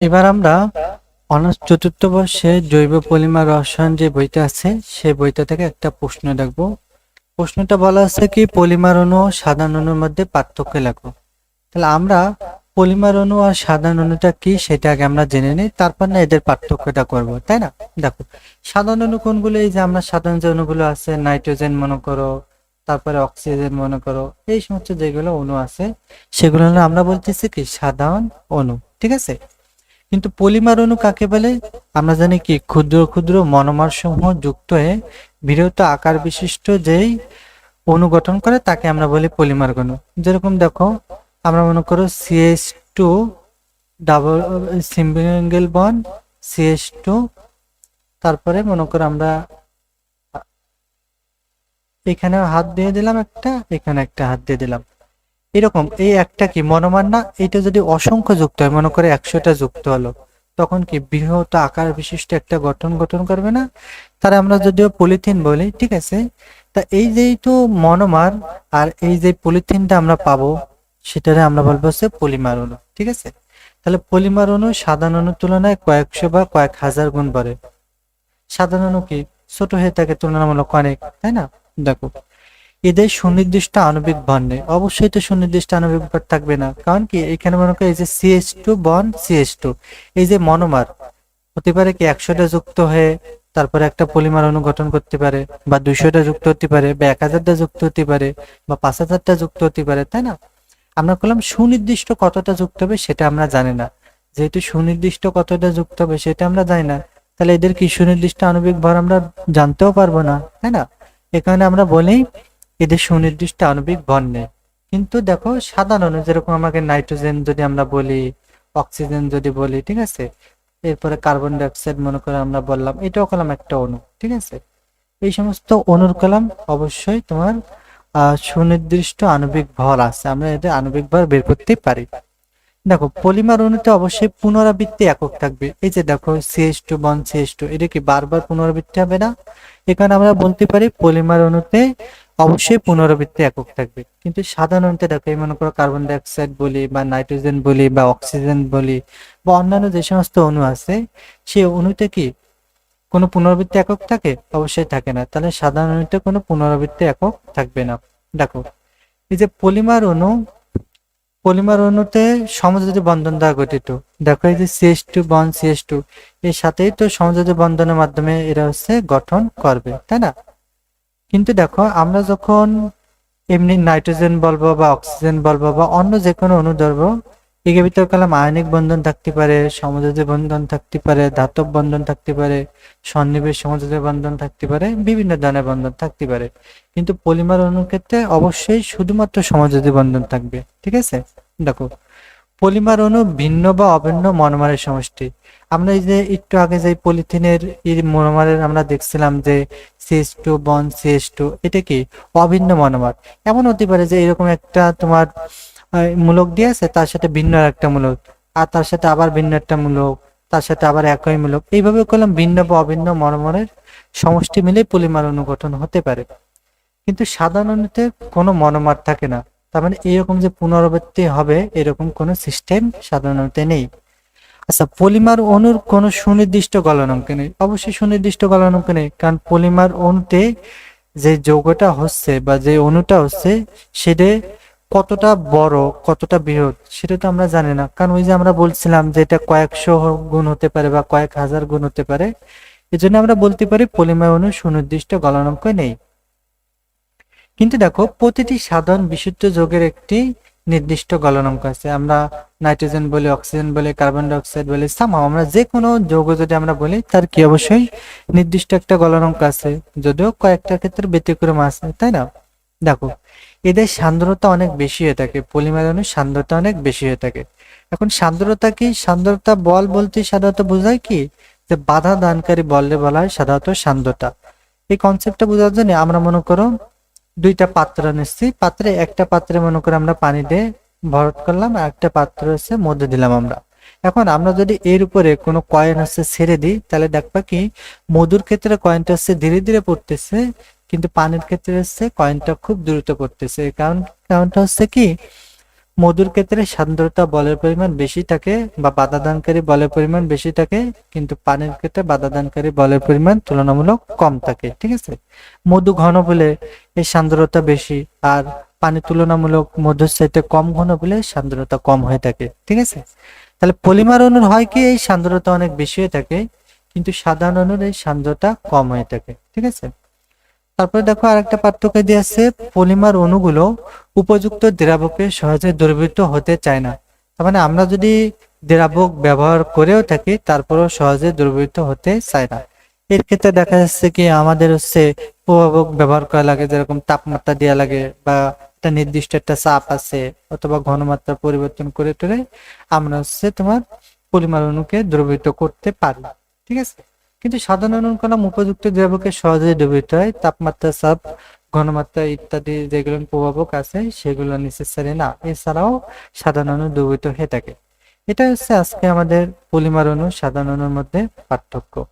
এবার আমরা অনার্স চতুর্থ বর্ষে জৈব পলিমার রসায়ন যে বইটা আছে সেই বইটা থেকে একটা প্রশ্ন দেখব। প্রশ্নটা বলা আছে কি, পলিমার অণু সাধারণ অণুর মধ্যে পার্থক্য লেখো। তাহলে আমরা পলিমার অণু আর সাধারণ অণুটা কি, সেটা আগে আমরা জেনে নিই, তারপর না এদের পার্থক্যটা করব, তাই না? দেখো, সাধারণ অণু কোনগুলো, এই যে আমরা সাধারণ যে অণুগুলো আছে, নাইট্রোজেন মনে করো, তারপরে অক্সিজেন মনে করো, এই সমস্ত যেগুলো অণু আছে, সেগুলো আমরা বলতেছি কি, সাধারণ অণু, ঠিক আছে? কিন্তু পলিমার অণু কাকে বলে? আমরা জানি কি, ক্ষুদ্র ক্ষুদ্র মনোমার সমূহ যুক্ত হয়ে বৃহৎ আকার বিশিষ্ট যেই অণু গঠন করে, তাকে আমরা বলি পলিমার অণু যেরকম দেখো, আমরা মনে করো CS two double single bond CS two তারপরে মনে করো আমরা এখানে হাত দিয়ে দিলাম একটা, এখানে একটা হাত দিয়ে দিলাম। এরকম এই একটা কি মনোমান না এটা যদি অসংখ্য যুক্ত হয়, মনে করে একশোটা যুক্ত হলো, তখন কি বৃহৎ আকার বিশিষ্ট একটা গঠন গঠন করবে না? তারা আমরা যদিও পলিথিন বলি, ঠিক আছে? তা এই যেহেতু মনোমার, আর এই যে পলিথিনটা আমরা পাবো, সেটারে আমরা বলব হচ্ছে পলিমার অণু, ঠিক আছে? তাহলে পলিমার অণু সাধারণ অণুর তুলনায় কয়েকশো বা কয়েক হাজার গুণ বাড়ে। সাধারণ অণু কি? ছোট হয়ে থাকে তুলনামূলক অনেক, তাই না? দেখো এদের সুনির্দিষ্ট আণবিক ভর নেই অবশ্যই তো সুনির্দিষ্ট আণবিক ভর থাকবে না, কারণ কি এখানে মনে করো এই যে CS two bond CS two এই যে মনোমার, হতে পারে কি একশোটা যুক্ত হয়ে তারপরে একটা পলিমার অনুগঠন করতে পারে, বা দুইশোটা যুক্ত হতে পারে, বা এক হাজারটা যুক্ত হতে পারে, বা পাঁচ হাজারটা যুক্ত হতে পারে, তাই না? আমরা বললাম সুনির্দিষ্ট কতটা যুক্ত হবে সেটা আমরা জানি না। যেহেতু সুনির্দিষ্ট কতটা যুক্ত হবে সেটা আমরা জানি না, তাহলে এদের কি সুনির্দিষ্ট আণবিক ভর আমরা জানতেও পারব না, তাই না? এখানে আমরা বলি এদের সুনির্দিষ্ট আণবিক ভর নেই। কিন্তু দেখো, সাধারণ যেরকম আমাকে নাইট্রোজেন যদি আমরা বলি, অক্সিজেন যদি বলি, ঠিক আছে? এরপরে কার্বন ডাইঅক্সাইড মনে করে আমরা বললাম, এটাও কলাম একটা অণু, ঠিক আছে? এই সমস্ত অণুর কলাম অবশ্যই তোমার সুনির্দিষ্ট আণবিক ভর আছে। আমরা এদের আণবিক ভর বের করতে পারি। দেখো, পলিমার অণুতে অবশ্যই পুনরাবৃত্তি একক থাকবে। এই যে দেখো CS two, bond CS two, এটা কি বারবার পুনরাবৃত্তি হবে না? এখানে আমরা বলতে পারি পলিমার অণুতে অবশ্যই পুনরাবৃত্তি একক থাকবে। কিন্তু সাধারণত দেখো, এই মনে করো কার্বন ডাইঅক্সাইড বলি বা নাইট্রোজেন বলি বা অক্সিজেন বলি বা অন্যান্য যে সমস্ত অণু আছে, সেই অণুতে কি কোনো পুনরাবৃত্তি একক থাকে? অবশ্যই থাকে না। তাহলে সাধারণ অণুতে কোনো পুনরাবৃত্তি একক থাকবে না। দেখো, এই যে পলিমার অণু, পলিমার অণুতে সমযোজী বন্ধন দ্বারা গঠিত। দেখো, এই যে CS two bond CS two এর সাথেই তো সমযোজী বন্ধনের মাধ্যমে এরা হচ্ছে গঠন করবে, তাই না? কিন্তু দেখো, আমরা যখন এমনি নাইট্রোজেন বলব বা অক্সিজেন বলব বা অন্য যে কোনো অণু ধরবো এর ভিতর কালাম আয়নিক বন্ধন থাকতে পারে, সমযোজী বন্ধন থাকতে পারে, ধাতব বন্ধন থাকতে পারে, সন্নিবেশ সমযোজী বন্ধন থাকতে পারে, বিভিন্ন ধরনের বন্ধন থাকতে পারে। কিন্তু পলিমার অণুর ক্ষেত্রে অবশ্যই শুধুমাত্র সমযোজী বন্ধন থাকবে, ঠিক আছে? দেখো পলিমার অণু ভিন্ন বা অভিন্ন মনোমারের সমষ্টি। আমরা এই যে একটু আগে যে পলিথিনের মনোমারের আমরা দেখছিলাম যে CS two bond CS two এটা কি? অভিন্ন মনোমার। এমন হতে পারে যে এরকম একটা তোমার মূলক দিয়ে আছে, তার সাথে ভিন্ন একটা মূলক, আর তার সাথে আবার ভিন্ন একটা মূলক, তার সাথে আবার একই মূলক। এইভাবে করলাম ভিন্ন বা অভিন্ন মনোমারের সমষ্টি মিলে পলিমার অণু গঠন হতে পারে। কিন্তু সাধারণ অণুতে কোনো মনোমার থাকে না। তার মানে এরকম যে পুনরাবৃত্তি হবে, এরকম কোনো সিস্টেম সাধারণ অণুতে নেই। আচ্ছা পলিমার অণুর কোনো সুনির্দিষ্ট গলনাঙ্ক নেই। অবশ্যই সুনির্দিষ্ট গলনাঙ্ক নেই, কারণ পলিমার অণুতে যে যৌগটা হচ্ছে বা যে অণুটা হচ্ছে, সেটা কতটা বড়, কতটা বৃহৎ, সেটা তো আমরা জানি না। কারণ ওই যে আমরা বলছিলাম যে এটা কয়েকশো গুণ হতে পারে বা কয়েক হাজার গুণ হতে পারে, এজন্য আমরা বলতে পারি পলিমার অণুর সুনির্দিষ্ট গলনাঙ্ক নেই। কিন্তু দেখো, প্রতিটি সাধারণ বিশুদ্ধ যৌগের একটি নির্দিষ্ট গলনাঙ্ক আছে। আমরা নাইট্রোজেন বলি, অক্সিজেন বলি, কার্বন ডাইঅক্সাইড বলি সামাও আমরা যে কোনো যৌগ যদি আমরা বলি, তার কি অবশ্যই নির্দিষ্ট একটা গলনাঙ্ক আছে। যদিও কয়েকটা ক্ষেত্রে ব্যতিক্রম আছে, তাই না? দেখো, এদের সান্দ্রতা অনেক বেশি হয়ে থাকে পলিমার অণুর সান্দ্রতা অনেক বেশি হয়ে থাকে। এখন সান্দ্রতা কি? সান্দ্রতা বল বলতে সাধারণত বোঝায় কি? যে বাধা দানকারী বললে বলা হয় সাধারণত সান্দ্রতা। এই কনসেপ্টটা বোঝার জন্য আমরা মনে করো দুইটা পাত্র নিচ্ছি। পাত্রে একটা পাত্রে মনে করে আমরা পানি দিয়ে ভরট করলাম, আর একটা পাত্র হচ্ছে মধ্যে দিলাম আমরা। এখন আমরা যদি এর উপরে কোনো কয়েন হচ্ছে ছেড়ে দিই, তাহলে দেখবা কি, মধুর ক্ষেত্রে কয়েনটা হচ্ছে ধীরে ধীরে পড়তেছে, কিন্তু পানির ক্ষেত্রে হচ্ছে কয়েনটা খুব দ্রুত পড়তেছে। কারণ, কারণটা হচ্ছে কি মধুর ক্ষেত্রে সান্দ্রতা বলের পরিমাণ বেশি থাকে বা বাধাদানকারী বলের পরিমাণ বেশি থাকে, কিন্তু পানির ক্ষেত্রে বাধাদানকারী বলের পরিমাণ তুলনামূলক কম থাকে, ঠিক আছে? মধু ঘন বলে এই সান্দ্রতা বেশি আর পানি তুলনামূলক মধুর চাইতে কম ঘন বলে সান্দ্রতা কম হয়ে থাকে, ঠিক আছে? তাহলে পলিমার অণুর হয় কি এই সান্দ্রতা অনেক বেশি হয়ে থাকে, কিন্তু সাধারণ অণুর এই সান্দ্রতা কম হয়ে থাকে, ঠিক আছে? তারপরে দেখো আরেকটা পার্থক্য দিয়ে আছে, পলিমার অণুগুলো উপযুক্ত দ্রাবকে সহজে দ্রবীভূত হতে চায় না। তার মানে আমরা যদি দ্রাবক ব্যবহার করেও থাকি, তারপরেও সহজে দ্রবীভূত হতে চায় না। এর ক্ষেত্রে দেখা যাচ্ছে কি, আমাদের হচ্ছে প্রভাবক ব্যবহার করা লাগে, যেরকম তাপমাত্রা দেওয়া লাগে বা একটা নির্দিষ্ট একটা চাপ আছে অথবা ঘনমাত্রা পরিবর্তন করে টরে আমরা হচ্ছে তোমার পলিমার অণুকে দ্রবীভূত করতে পারি। ঠিক আছে? কিন্তু সাধারণ অণুর কলম উপযুক্ত দ্রাবকে সহজে ডুবিত হয়, তাপমাত্রা, চাপ, ঘনমাত্রা ইত্যাদি যেগুলো প্রভাবক আছে, সেগুলো নেসেসারি না। এছাড়াও সাধারণ ডুবিত হয়ে থাকে। এটা হচ্ছে আজকে আমাদের পলিমার অনু মধ্যে পার্থক্য।